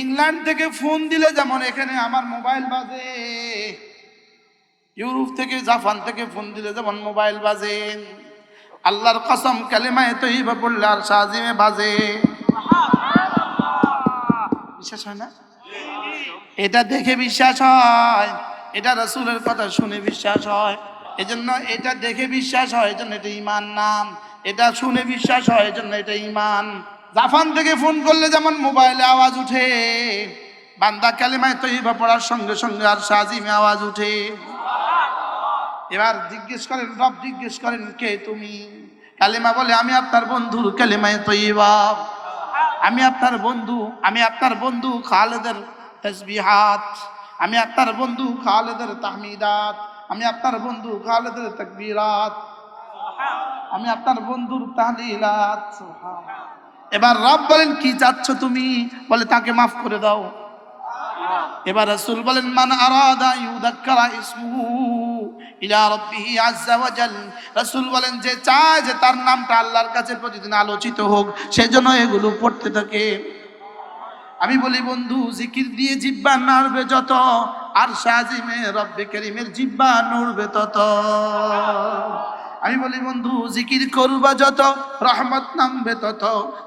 England থেকে phone দিলে যেমন এখানে আমার মোবাইল বাজে, ইউরোপ থেকে, জাপান থেকে ফোন দিলে যেমন মোবাইল বাজে। আল্লাহর কসম, কালিমায় তৈবা পড়লে আর সাজিমে বাজে। বিশ্বাস হয় না? এটা দেখে বিশ্বাস হয়, এটা রসুলের কথা শুনে বিশ্বাস হয়। এজন্য এটা দেখে বিশ্বাস হয়, এজন্য এটা ইমান নাম। এটা শুনে বিশ্বাস হয়, এজন্য এটা ইমান জাপান থেকে ফোন করলে যেমন মোবাইলে আওয়াজ উঠে, বান্দা কালিমায় তৈবা পড়ার সঙ্গে সঙ্গে আর সাজিমে আওয়াজ উঠে। এবার জিজ্ঞেস করেন, রব জিজ্ঞেস করেন, কে তুমি? কালিমা বলে, আমি আপনার বন্ধুর কালিমায় তৈবা আমি আপনার বন্ধু, আমি আপনার বন্ধু খালেদের তসবিহাত। আমি আপনার বন্ধু খালেদের তাহমিদাত। আমি আপনার বন্ধু খালেদের তকবীরাত। আমি আপনার বন্ধুর তাহলিলাত। এবার রব বলেন, কি চাচ্ছ তুমি? বলে, তাকে মাফ করে দাও। এবার রাসূল বলেন, মান আরাদা ইউদাক্কারা ইসমুহু ইলা রাব্বিহি আযজা ওয়া জাল। রাসূল বলেন, যে চায় যে তার নামটা আল্লাহর কাছে প্রতিদিন আলোচিত হোক সেজন্য এগুলো পড়তে থাকে। আমি বলি, বন্ধু, জিকির দিয়ে জিব্বা নাড়বে যত, আর সাজিমে রব্বে করিমের জিব্বা নড়বে তত। আমি বলি, বন্ধু, জিকির করবা যত, রহমত নামবে তত,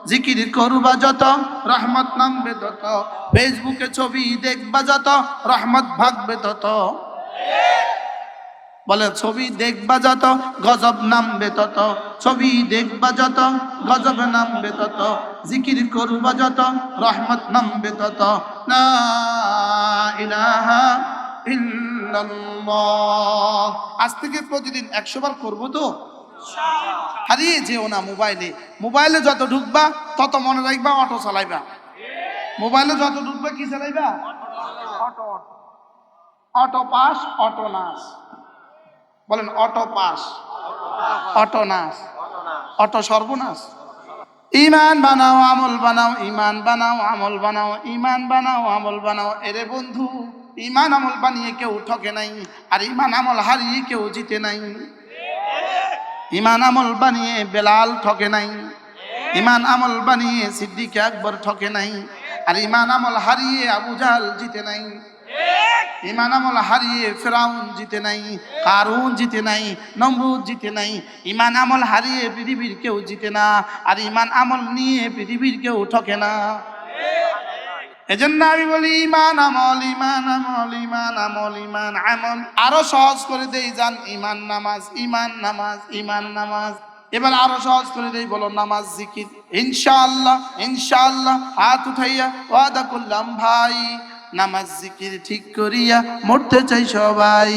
জিকির করবা যত, রহমত নামবে তত, ফেসবুকে ছবি দেখবা যত, রহমত ভাগবে তত। বলে, ছবি দেখবা যত, গজব নামবে তত, ছবি দেখবা যত, গজব নামবে তত, জিকির করবা যত, রহমত নামবে তত। লা ইলাহা আজ থেকে প্রতিদিন একশো বার করব তো? হারিয়ে যেও না মোবাইলে। মোবাইলে যত ঢুকবা, তত মনে রাখবা অটো চালাইবা। মোবাইলে যত ঢুকবা, কি চালাইবা? অটো। অটো পাস, অটো নাস। বলেন, অটো পাস। অটো নাস। অটো সর্বনাশ। ইমান বানাও, আমল বানাও, ইমান বানাও, আমল বানাও, ইমান বানাও, আমল বানাও। এরে বন্ধু ইমান আমল বানিয়ে কেউ ঠকে নাই, আর ইমান আমল হারিয়ে কেউ জিতে নাই। ইমান আমল বানিয়ে বেলাল ঠকে নাই, ইমান আমল বানিয়ে সিদ্দিক আকবর ঠকে নাই, আর ইমান আমল হারিয়ে আবু জাহাল জিতে নাই। ইমান আমল হারিয়ে ফেরাউন জিতে নাই, কারুন জিতে নাই, নমরুদ জিতে নাই। ইমান আমল হারিয়ে পৃথিবীর কেউ জিতে না, আর ইমান আমল নিয়ে পৃথিবীর কেউ ঠকে না। এজন্য আমি বলি, ইমান আমল ইমান আমল ইমান আমল ইমান আমল। আরও সহজ করে দেই যান ইমান নামাজ ইমান নামাজ ইমান নামাজ। এবার আরও সহজ করে দেই, বলো, নামাজ, জিকির। ইনশাআল্লাহ ইনশাআল্লাহ, হাত উঠাইয়া, ওয়াদা করলাম, ভাই, নামাজ, জিকির ঠিক করিয়া মরতে চাই সবাই।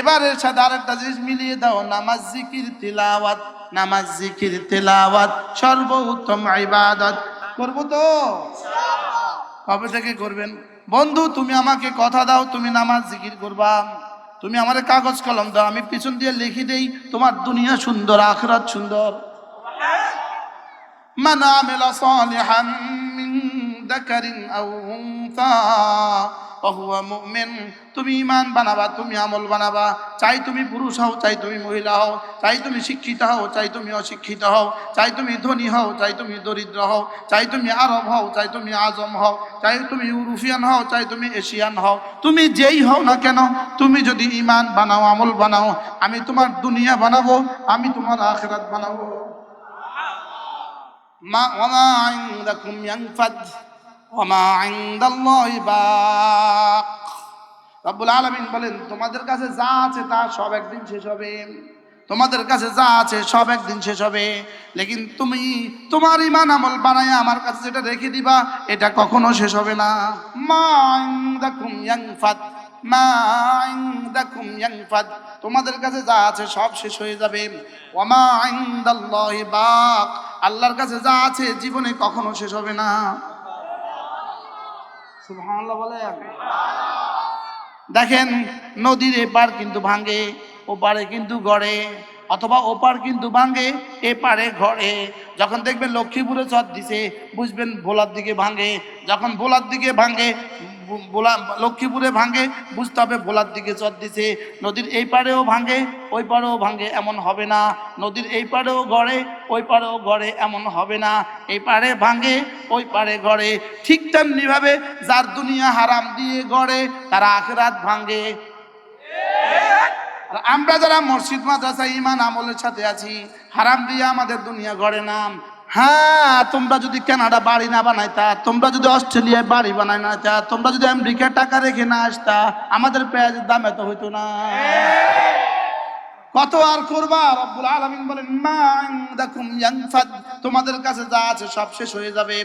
এবারের সাথে আরেকটা জিনিস মিলিয়ে দাও, নামাজ, জিকির, তিলাওয়াত। নামাজ, জিকির, তিলাওয়াত, সর্বোত্তম ইবাদত। করব তো? কবে থেকে করবেন? বন্ধু তুমি আমাকে কথা দাও তুমি নামাজ জিকির করবা। তুমি আমার কাগজ কলম দাও আমি পিছন দিয়ে লিখি দেই তোমার দুনিয়া সুন্দর আখরাত সুন্দর। হ্যাঁ। মানা মেলা ذكر أو أنثى وهو مؤمن তুমি ইমান বানাবা তুমি আমল বানাবা চাই তুমি পুরুষ হও চাই তুমি মহিলা হও চাই তুমি শিক্ষিত হও চাই তুমি অশিক্ষিত হও চাই তুমি ধনী হও চাই তুমি দরিদ্র হও চাই তুমি আরব হও চাই তুমি আজম হও চাই তুমি ইউরোপিয়ান হও চাই তুমি এশিয়ান হও তুমি যেই হও না কেন তুমি যদি ইমান বানাও আমল বানাও আমি তোমার দুনিয়া বানাবো আমি তোমার আখেরাত বানাবো মা ওমা ইনদাকুম ইয়ানফাদ বলেন, তোমাদের কাছে যা আছে তা সব একদিন শেষ হবে। তোমাদের কাছে যা আছে সব একদিন শেষ হবে। লেকিন তুমি তোমার ইমান আমল বানায় আমার কাছে যেটা রেখে দিবা, এটা কখনো শেষ হবে না। তোমাদের কাছে যা আছে সব শেষ হয়ে যাবে। আল্লাহর কাছে যা আছে জীবনে কখনো শেষ হবে না। দেখেন, নদীর এপার কিন্তু ভাঙে, ওপারে কিন্তু গড়ে, অথবা ওপার কিন্তু ভাঙে, এপারে ঘরে যখন দেখবেন লক্ষ্মীপুরে চর দিছে, বুঝবেন ভোলার দিকে ভাঙে, যখন ভোলার দিকে ভাঙে বোলা লক্ষ্মীপুরে ভাঙে, বুঝতে হবে ভোলার দিকে চর দিছে, নদীর এই পারেও ভাঙে, ওই পাড়েও ভাঙে, এমন হবে না। নদীর এই পাড়েও গড়ে, ওই পাড়েও গড়ে, এমন হবে না। এই পাড়ে ভাঙে, ওই পারে গড়ে। ঠিক তেমনিভাবে যার দুনিয়া হারাম দিয়ে গড়ে, তারা আখরাত ভাঙে। আমরা যারা মসজিদ, মাদ্রাসা ইমান আমলের সাথে আছি, হারাম দিয়ে আমাদের দুনিয়া গড়ে নাম। হ্যাঁ তোমরা যদি কানাডা বাড়ি না বানাইতা, তোমরা যদি অস্ট্রেলিয়ায় বাড়ি বানাই না তোমরা যদি আমেরিকার টাকা রেখে না আসতা, আমাদের পেঁয়াজের দাম এত হইতো না। কত আর করবা? রব্বুল আলামিন বলেন, মা ইনদাকুম ইয়ানফাদ। তোমাদের কাছে যা আছে সব শেষ হয়ে যাবে।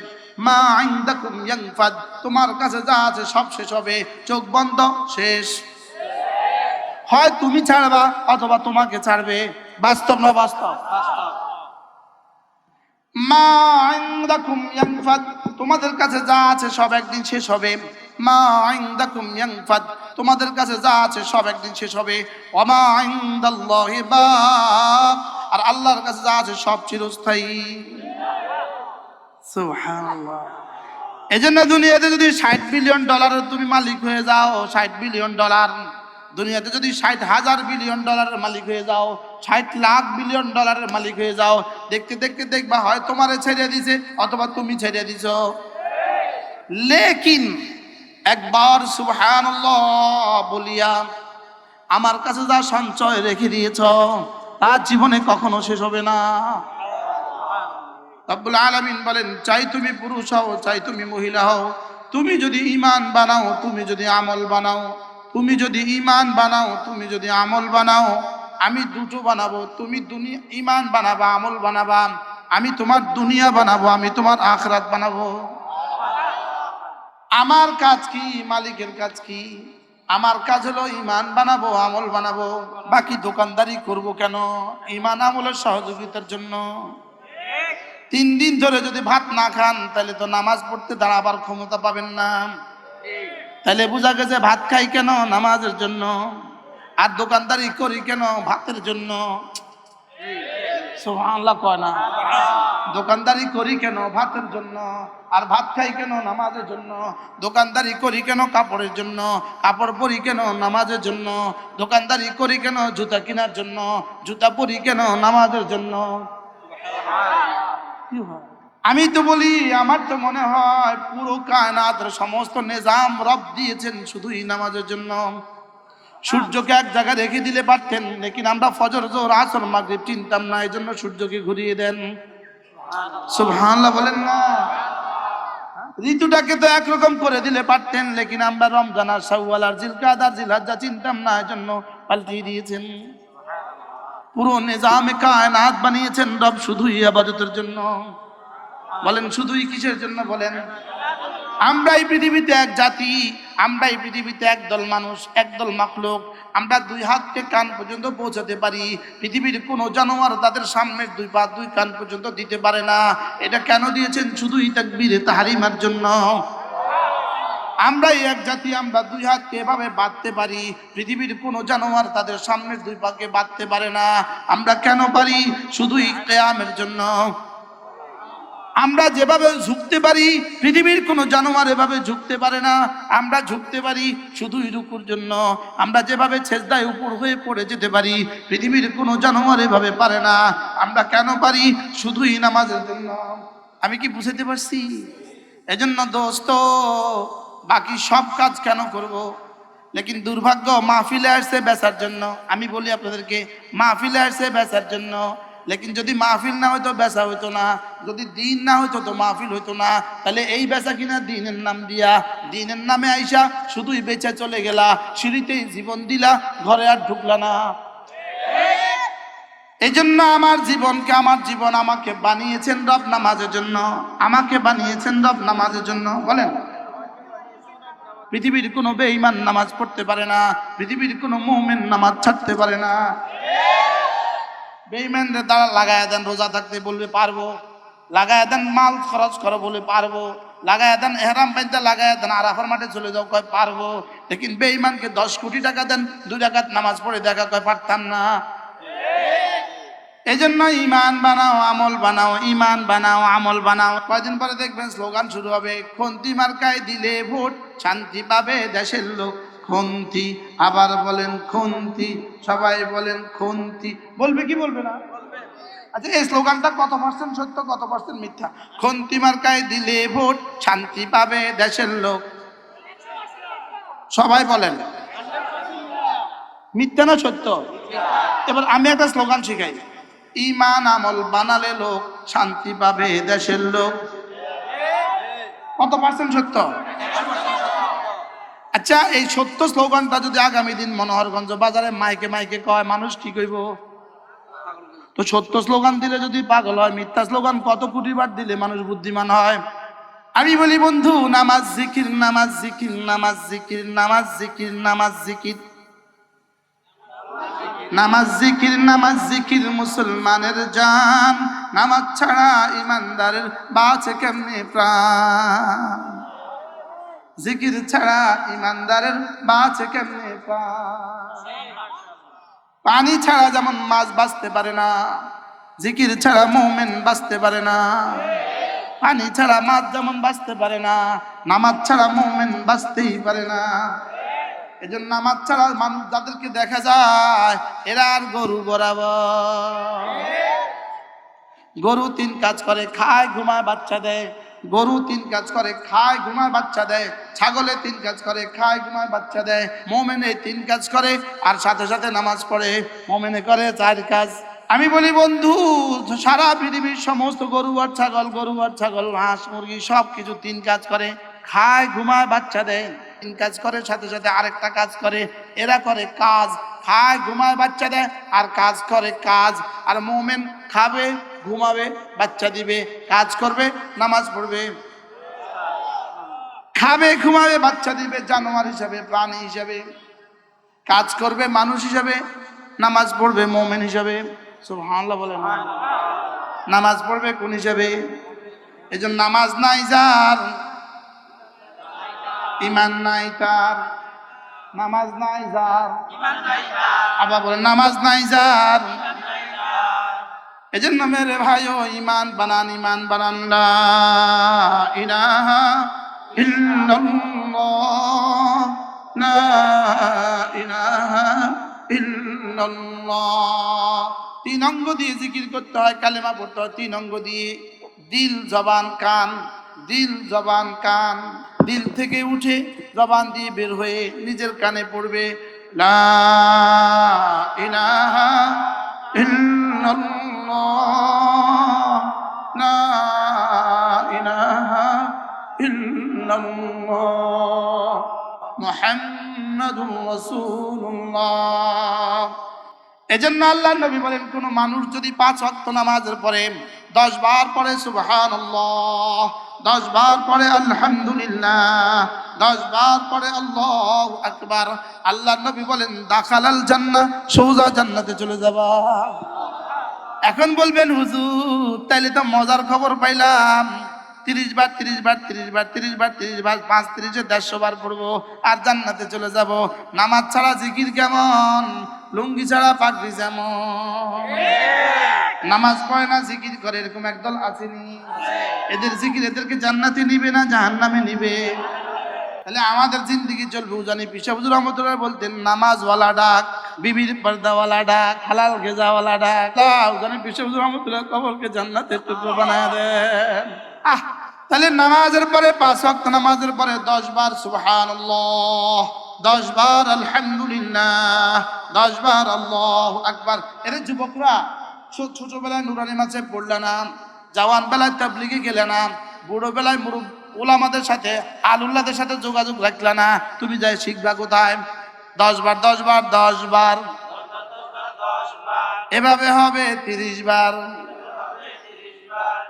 মা ইনদাকুম ইয়ানফাদ। তোমার কাছে যা আছে সব শেষ হবে। চোখ বন্ধ, শেষ। হয় তুমি ছাড়বা অথবা তোমাকে ছাড়বে। বাস্তব না বাস্তব? তোমাদের কাছে যা আছে সব একদিন শেষ হবে। মা তোমাদের কাছে যা আছে সব একদিন শেষ হবে। আর আল্লাহর কাছে যা আছে সব চিরস্থায়ী। সুবহানাল্লাহ। এজন্য দুনিয়াতে যদি ষাট বিলিয়ন ডলারের তুমি মালিক হয়ে যাও, ষাট বিলিয়ন ডলার দুনিয়াতে যদি ষাট হাজার বিলিয়ন ডলারের মালিক হয়ে যাও, ষাট লাখ বিলিয়ন ডলারের মালিক হয়ে যাও, দেখতে দেখতে দেখবা হয় তোমারে ছেড়ে দিছে অথবা তুমি ছেড়ে দিছ। লেকিন একবার সুবহান বলিয়া, আমার কাছে যা সঞ্চয় রেখে দিয়েছ, তার জীবনে কখনো শেষ হবে না। রব্বুল আলামিন বলেন, চাই তুমি পুরুষ হও, চাই তুমি মহিলা হও, তুমি যদি ইমান বানাও, তুমি যদি আমল বানাও। তুমি যদি ইমান বানাও, তুমি যদি আমল বানাও, আমি দুটো বানাবো। তুমি দুনিয়া ইমান বানাবা, আমল বানাবা। আমি তোমার দুনিয়া বানাবো, আমি তোমার আখরাত বানাবো। আমার কাজ কি? মালিকের কাজ কি? আমার কাজ হলো ইমান বানাবো, আমল বানাবো। বাকি দোকানদারি করব কেন? ইমান আমলের সহযোগিতার জন্য। তিন দিন ধরে যদি ভাত না খান, তাহলে তো নামাজ পড়তে দাঁড়াবার ক্ষমতা পাবেন না। তাহলে বোঝা গেছে ভাত খাই কেন নামাজের জন্য? আর দোকানদারি করি কেন ভাতের জন্য? সুবহানাল্লাহ কয় না। দোকানদারি করি কেন ভাতের জন্য? আর ভাত খাই কেন নামাজের জন্য? দোকানদারি করি কেন কাপড়ের জন্য? কাপড় পরি কেন নামাজের জন্য? দোকানদারি করি কেন জুতা কেনার জন্য? জুতা পরি কেন নামাজের জন্য? কি হয়? আমি তো বলি, আমার তো মনে হয় পুরো কায়নাতের সমস্ত নিজাম রব দিয়েছেন শুধুই নামাজের জন্য। সূর্যকে এক জায়গায় রেখে দিলে পারতেন, লেকিন আমরা ফজর জোর আসর, মাগরিব চিনতাম না এই জন্য সূর্যকে ঘুরিয়ে দেন। সুবহানাল্লাহ বলেন না। ঋতুটাকে তো একরকম করে দিলে পারতেন, লেকিন আমরা রমজান আর শাওয়াল আর জিলকাদ আর জিলহজ্জা চিনতাম না এই জন্য পাল্টিয়ে দিয়েছেন। পুরো নিজামে কায়নাত বানিয়েছেন রব শুধুই আবাদতের জন্য। বলেন, শুধুই কিসের জন্য বলেন? আমরা এই পৃথিবীতে এক জাতি আমরা এই পৃথিবীতে একদল মানুষ একদল মাখলুক। আমরা দুই হাতকে কান পর্যন্ত পৌঁছাতে পারি। পৃথিবীর কোনো জানোয়ার তাদের সামনের দুই পা, দুই কান পর্যন্ত দিতে পারে না। এটা কেন দিয়েছেন? শুধুই তাকবীরে তাহারিমার জন্য। আমরা এক জাতি, আমরা দুই হাতকে এভাবে বাঁধতে পারি। পৃথিবীর কোনো জানোয়ার তাদের সামনের দুই পাকে বাঁধতে পারে না। আমরা কেন পারি? শুধুই কেয়ামের জন্য। আমরা যেভাবে ঝুঁকতে পারি, পৃথিবীর কোনো জানোয়ার এভাবে ঝুঁকতে পারে না। আমরা ঝুঁকতে পারি শুধুই রুকুর জন্য। আমরা যেভাবে ছেজদায় উপর হয়ে পড়ে যেতে পারি, পৃথিবীর কোনো জানোয়ার এভাবে পারে না। আমরা কেন পারি? শুধুই নামাজের জন্য। আমি কি বুঝাতে পারছি? এজন্য দোস্ত, বাকি সব কাজ কেন করব। লেকিন দুর্ভাগ্য, মাহফিলে আসছে বেচার জন্য। আমি বলি আপনাদেরকে, মাহফিলে আসছে বেচার জন্য। লেকিন যদি মাহফিল না হইতো, বেচা হইতো না। যদি দিন না হইতো, তো মাহফিল হইতো না। তাহলে এই বেচা কিনা দিনের নাম দিয়া, দিনের নামে আইসা শুধুই বেচা চলে গেলা। সিঁড়িতেই জীবন দিলা, ঘরে আর ঢুকলা না। এই জন্য আমার জীবনকে, আমার জীবন আমাকে বানিয়েছেন রব নামাজের জন্য। আমাকে বানিয়েছেন রব নামাজের জন্য। বলেন, পৃথিবীর কোনো বেঈমান নামাজ পড়তে পারে না। পৃথিবীর কোনো মুমিন নামাজ ছাড়তে পারে না। বেঈমানদের দ্বারা লাগায় দেন রোজা থাকতে বলবে পারব। লাগায় দেন মাল খরচ করো বলে পারব। লাগায় দেন এহরাম পাইতে লাগায় দেন আরাফার মাঠে চলে যাও কয় পারব। লেকিন বেঈমানকে দশ কোটি টাকা দেন, দুই টাকাত নামাজ পড়ে দেখা কয় পারতাম না। এই জন্য ইমান বানাও, আমল বানাও ইমান বানাও, আমল বানাও। কয়দিন পরে দেখবেন স্লোগান শুরু হবে, খন্তি মার্কায় দিলে ভোট শান্তি পাবে দেশের লোক। খন্তি, আবার বলেন খন্তি, সবাই বলেন খন্তি। বলবে কি বলবে না? আচ্ছা এই স্লোগানটা কত পার্সেন্ট সত্য, কত পার্সেন্ট মিথ্যা? খন্তি মার্কায় দিলে ভোট শান্তি পাবে দেশের লোক। সবাই বলেন। মিথ্যা না সত্য? এবার আমি একটা স্লোগান শিখাই। ইমান আমল বানালে লোক শান্তি পাবে দেশের লোক। কত পার্সেন্ট সত্য? আচ্ছা এই সত্য স্লোগানটা যদি আগামী দিন মনোহরগঞ্জ বাজারে মাইকে মাইকে কয়, মানুষ কি কইব? তো সত্য স্লোগান দিলে যদি পাগল হয়, মিথ্যা স্লোগান কত কোটি বার দিলে মানুষ বুদ্ধিমান হয়? আমি বলি, বন্ধু, নামাজ জিকির নামাজ জিকির নামাজ জিকির নামাজ জিকির নামাজ জিকির। নামাজ জিকির নামাজ জিকির, মুসলমানের জান। নামাজ ছাড়া ইমানদারের বাঁচে কেমনে প্রাণ? জিকির ছাড়া ইমানদারের বাঁচে কেমনে পানি ছাড়া যেমন মাছ বাঁচতে পারে না, জিকির ছাড়া মোমেন বাঁচতে পারে না। পানি ছাড়া মাছ যেমন বাঁচতে পারে না, নামাজ ছাড়া মোমেন বাঁচতেই পারে না। এই জন্য নামাজ ছাড়া মানুষ যাদেরকে দেখা যায়, এরা আর গরু বরাবর। গরু তিন কাজ করে, খায়, ঘুমায়, বাচ্চা দেয়। গরু তিন কাজ করে, খায়, ঘুমায়, বাচ্চা দেয়। ছাগলে তিন কাজ করে, খায়, ঘুমায়, বাচ্চা দেয়। মোমেনে তিন কাজ করে, আর সাথে সাথে নামাজ পড়ে। মোমেনে করে চার কাজ। আমি বলি, বন্ধু, সারা পৃথিবীর সমস্ত গরু আর ছাগল, গরু আর ছাগল, হাঁস, মুরগি সব কিছু তিন কাজ করে। খায়, ঘুমায়, বাচ্চা দেয়। তিন কাজ করে, সাথে সাথে আরেকটা কাজ করে। এরা করে কাজ। খায়, ঘুমায় বাচ্চা দেয় আর কাজ করে কাজ। আর মোমেন খাবে, ঘুমাবে, বাচ্চা দিবে, কাজ করবে, নামাজ পড়বে। খাবে, ঘুমাবে, বাচ্চা দিবে, জানোয়ার হিসাবে, প্রাণী হিসাবে। কাজ করবে, মানুষ হিসাবে, নামাজ পড়বে, মোমেন হিসাবে। সুবহানাল্লাহ বলে না। নামাজ পড়বে কোন হিসাবে? এই নামাজ নাই যার ইমান নাই তার। নামাজ নাই যার। আবার বলে নামাজ নাই যার। এজন্য মেরে ভাইও ইমান বানান ইমান বানান ইলাহা ইল্লাল্লাহ। লা ইলাহা ইল্লাল্লাহ। তিন অঙ্গ দিয়ে জিকির করতে হয় কালেমা পড়তে হয় তিন অঙ্গ দিয়ে। দিল জবান কান। দিল জবান কান। দিল থেকে উঠে জবান দিয়ে বের হয়ে নিজের কানে পড়বে লা রাসূলুল্লাহ। এজন্য আল্লাহ নবী বলেন, কোন মানুষ যদি পাঁচ ওয়াক্ত নামাজের পরে দশ বার পরে সুবহানাল্লাহ, দশ বার পরে আলহামদুলিল্লাহ, দশ বার পরে আল্লাহ আকবার আল্লাহ নবী বলেন, দাখালাল জান্নাহ, সৌজা জান্নাতে চলে যাবা। এখন বলবেন, হুজুর, তাইলে তো মজার খবর পাইলাম। তিরিশ বার তিরিশ বার তিরিশ বার তিরিশ বার তিরিশ বার, পাঁচ তিরিশে দেড়শো বার পড়ব আর জান্নাতে চলে যাব। নামাজ ছাড়া জিকির কেমন? লুঙ্গি ছাড়া পাগড়ি যেমন? নামাজ পড়ে না, জিকির করে এরকম একদল আসেনি। এদের জিকির এদেরকে জান্নাতে নিবে না, জাহান্নামে নিবে? তাহলে আমাদের জিন্দগি চলবে, উজানি পিসাবুজুর রহমতুল্লাহ বলতেন, নামাজওয়ালা ডাক, বিবির পর্দাওয়ালা ডাক, হালাল গেজাওয়ালা ডাক। উজানি পিসাবুজুর রহমতুল্লাহ কবরকে জান্নাতের টুকরো বানায় দেন। আহ, তাহলে নামাজের পরে, পাঁচ ওয়াক্ত নামাজের পরে দশ বার সুবহানাল্লাহ, দশ বার আলহামদুলিল্লাহ, দশ বার আল্লাহ আকবার। এর যুবকরা ছোটবেলায় নুরানি মাছে পড়লে না জওয়ান বেলায় তাবলিগে গেলে না বুড়ো বেলায় মুরুব ওলামাদের সাথে, আলুল্লাদের সাথে যোগাযোগ রাখলে না, তুমি যাই শিখবা কোথায়? দশ বার দশ বার দশ বার। এভাবে হবে তিরিশ বার।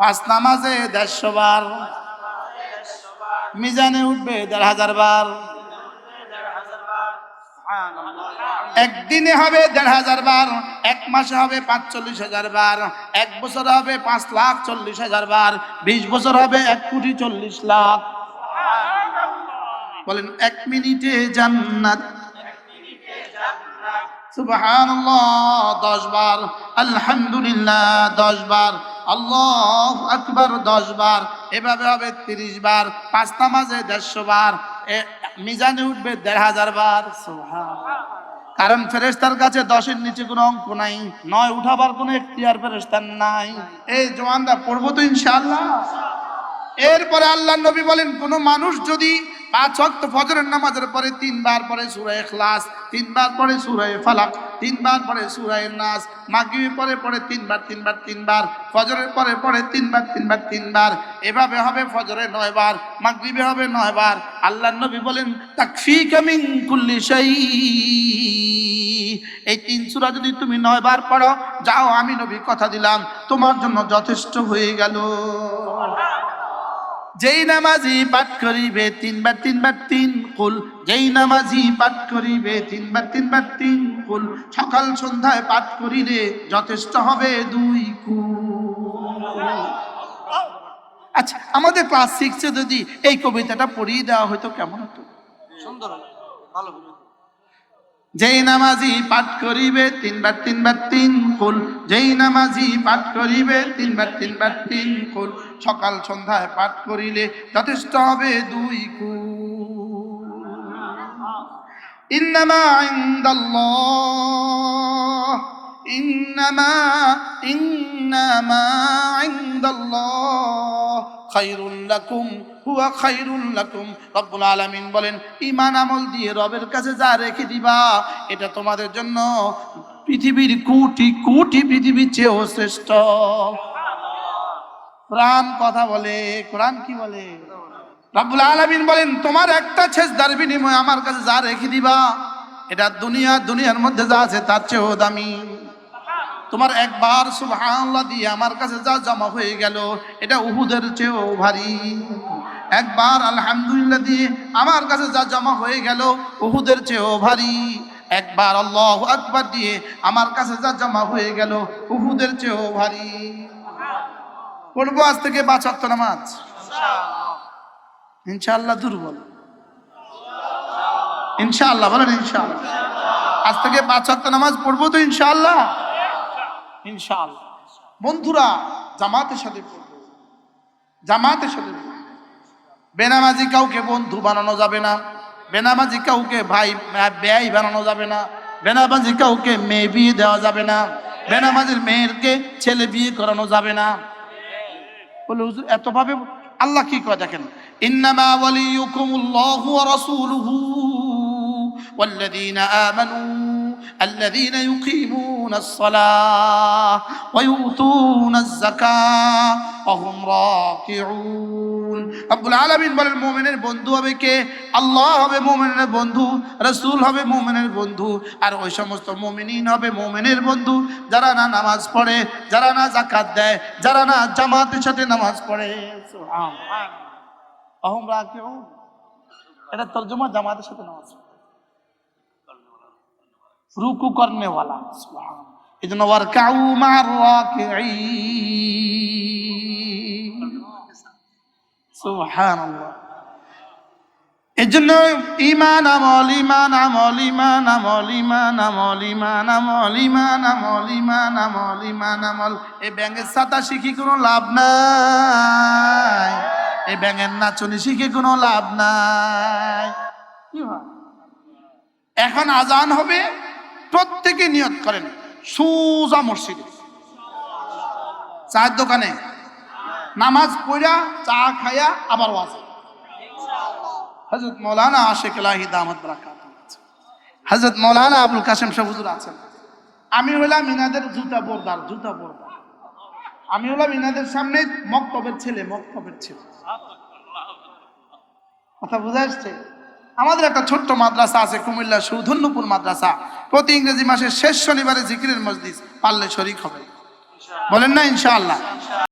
পাঁচ নামাজে দেড়শো বার। মিজানে উঠবে দেড় হাজার বার। একদিনে হবে দেড় হাজার বার, এক মাসে হবে পাঁচচল্লিশ হাজার বার, এক বছর হবে পাঁচ লাখ চল্লিশ হাজার বার, বিশ বছর হবে এক কোটি চল্লিশ লাখ। বলেন, এক মিনিটে জান্নাত। সুবহানাল্লাহ, দশ বার। আলহামদুলিল্লাহ, দশ বার। আল্লাহ আকবার দশ বার, এভাবে হবে তিরিশ বার, পাঁচ নামাজে দেড়শো বার মিজানে উঠবে দেড় হাজার বার কারণ ফেরেস্তার কাছে দশের নিচে কোনো অঙ্ক নাই, নয় উঠাবার কোনো এখতিয়ার ফেরেস্তার নাই। এই জওয়ানরা পড়ব তো ইনশাআল্লাহ। এরপরে আল্লাহ নবী বলেন, কোন মানুষ যদি পাঁচ ওয়াক্ত ফজরের নামাজের পরে তিনবার পরে সূরা ইখলাস তিনবার পরে সুরায় ফালাক, তিনবার পরে সূরা নাস, মাগরিবের পরে পরে তিনবার তিনবার তিনবার, ফজরের পরে পরে তিনবার তিনবার তিনবার। এভাবে হবে ফজরে নয়বার মাগরিবে হবে নয়বার আল্লাহ নবী বলেন, তাকফিকা মিন কুল্লি এই তিন সূরা যদি তুমি নয়বার পড়ো, যাও আমি নবী কথা দিলাম, তোমার জন্য যথেষ্ট হয়ে গেল। যেই নামাজি পাঠ করিবে তিনবার তিনবার, তিন কুল। যেই নামাজি পাঠ করিবে তিনবার তিনবার, তিন কুল। সকাল সন্ধ্যায় পাঠ করিলে যথেষ্ট হবে দুই কুল। আচ্ছা আমাদের ক্লাস সিক্সে যদি এই কবিতাটা পড়িয়ে দেওয়া হয়তো কেমন হতো? সুন্দর ভালো যেই নামাজি পাঠ করিবে, তিনবার তিনবার তিন কুল যেই নামাজি পাঠ করিবে, তিনবার তিনবার তিন কুল সকাল সন্ধ্যায় পাঠ করিলে যথেষ্ট হবে দুই কুল ইনদাল্লাহ। ইন্নামা ইন্নামা ইনদাল্লাহ। খায়রুল লাকুম, হুয়া খায়রুল লাকুম। রব্বুল আলামিন বলেন, ঈমান আমল দিয়ে রবের কাছে যা রেখে দিবা, এটা তোমাদের জন্য পৃথিবীর কোটি কোটি পৃথিবীর চেয়েও শ্রেষ্ঠ। কোরআন কথা বলে, কোরআন কি বলে? রব্বুল আলামিন বলেন, তোমার একটা ছেজদার বিনিময়ে আমার কাছে যা রেখে দিবা, এটা দুনিয়া, দুনিয়ার মধ্যে যা আছে তার চেয়েও দামি। তোমার একবার সুবহানাল্লাহ দিয়ে আমার কাছে যা জমা হয়ে গেল, এটা উহুদের চেয়েও ভারী। একবার আলহামদুলিল্লাহ দিয়ে আমার কাছে যা জমা হয়ে গেল, উহুদের চেয়েও ভারী। একবার আল্লাহ আকবার দিয়ে আমার কাছে যা জমা হয়ে গেল, উহুদের চেয়েও ভারী। পড়ব আজ থেকে ওয়াক্ত নামাজ। ইনশাআল্লাহ দুর্বল। ইনশাআল্লাহ, বলেন ইনশাআল্লাহ। আজ থেকে পাঁচ নামাজ পড়ব তো ইনশাআল্লাহ। ইনশাআল্লাহ বন্ধুরা জামাতের সাথে পড়বো জামাতের সাথে পড়বো। বেনামাজি কাউকে বন্ধু বানানো যাবে না বেনামাজি কাউকে ভাই ব্যয় বানানো যাবে না বেনামাজি কাউকে মেয়ে বিয়ে দেওয়া যাবে না বেনামাজির মেয়েরকে ছেলে বিয়ে করানো যাবে না বলে হুজুর এত ভাবে আল্লাহ কি কয় দেখেন ইন্নামা ওয়ালিয়ুকুমুল্লাহু ওয়া রাসূলুহু والذين آمنوا الذين يقيمون الصلاة ويؤتون الزكاة وهم راكعون رب العالمين বলেন মুমিনের বন্ধু হবে কে আল্লাহ হবে মুমিনের বন্ধু রাসূল হবে মুমিনের বন্ধু আর ওই সমস্ত মুমিনিন হবে মুমিনের বন্ধু যারা না নামাজ পড়ে যারা না যাকাত দেয় যারা না জামাতের সাথে নামাজ পড়ে সুবহান অহম রাকিউন এটা তর্জমা জামাতের সাথে নামাজ পড়ে। রুকু করনে সুবহান এই এই কোনো লাভ নাই। এই ব্যাঙের নাচনি শিখে কোনো লাভ নাই। এখন আজান হবে। প্রত্যেকে নিয়ত করেন? সুজা মসজিদে। চায়ের দোকানে। নামাজ পড়া, চা খায়া, আবার হজরত মৌলানা আশেক লাহি দামত বরাকাত। হজরত মৌলানা আবুল কাসেম সাহ হুজুর আছেন। আমি হলাম ইনাদের জুতা বোরদার জুতা বোরদার। আমি হলাম ইনাদের সামনে মক্তবের ছেলে মক্তবের ছেলে। কথা বুঝা আসছে? আমাদের একটা ছোট্ট মাদ্রাসা আছে কুমিল্লা সৌধন্যপুর মাদ্রাসা। প্রতি ইংরেজি মাসের শেষ শনিবারে জিকিরের মসজিদ পারলে শরিক হবে। বলেন না ইনশাআল্লাহ।